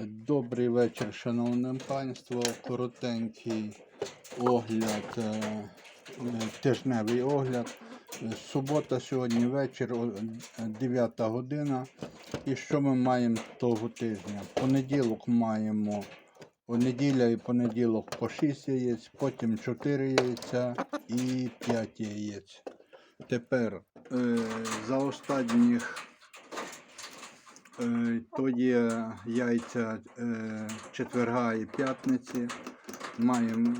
Добрий вечір, шановне панство. Коротенький огляд, е, е, тижневий огляд. Субота сьогодні вечір, 9 година. І що ми маємо того тижня? Понеділок маємо неділя і понеділок по 6 яєць, потім 4 яйця і 5 яєць. Тепер е, за останніх То є яйця е, четверга і п'ятниці. Маємо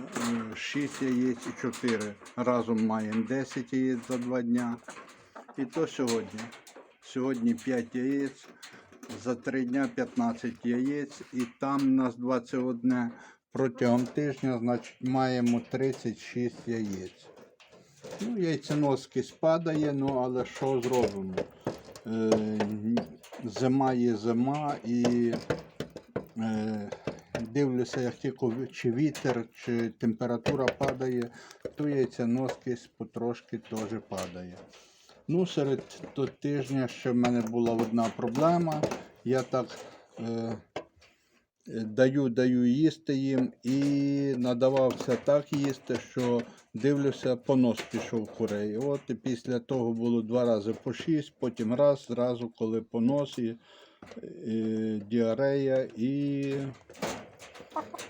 6 яєць і 4. Разом маємо 10 яєць за 2 дня. І то сьогодні. Сьогодні 5 яєць, за 3 дня 15 яєць, і там у нас 21 протягом тижня, значить маємо 36 яєць. Ну, яйценоски спадає, ну але що зробимо? Е, зима є зима і е, дивлюся, як тільки чи вітер, чи температура падає, то яйценоски потрошки теж падає. Ну, серед того тижня ще в мене була одна проблема. Я так е, даю, даю їсти їм і надавався так їсти, що дивлюся, понос пішов курей. От і після того було два рази по шість, потім раз, зразу, коли понос і, і діарея, і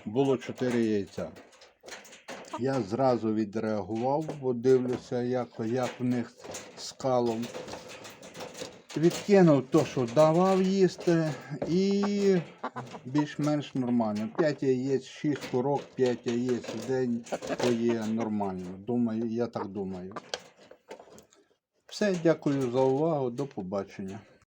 було чотири яйця. Я зразу відреагував, бо дивлюся, як, як в них з калом. Відкинув то, що давав їсти, і більш-менш нормально. 5 яєць, 6 курок, 5 яєць в день то є нормально. Думаю, я так думаю. Все, дякую за увагу, до побачення.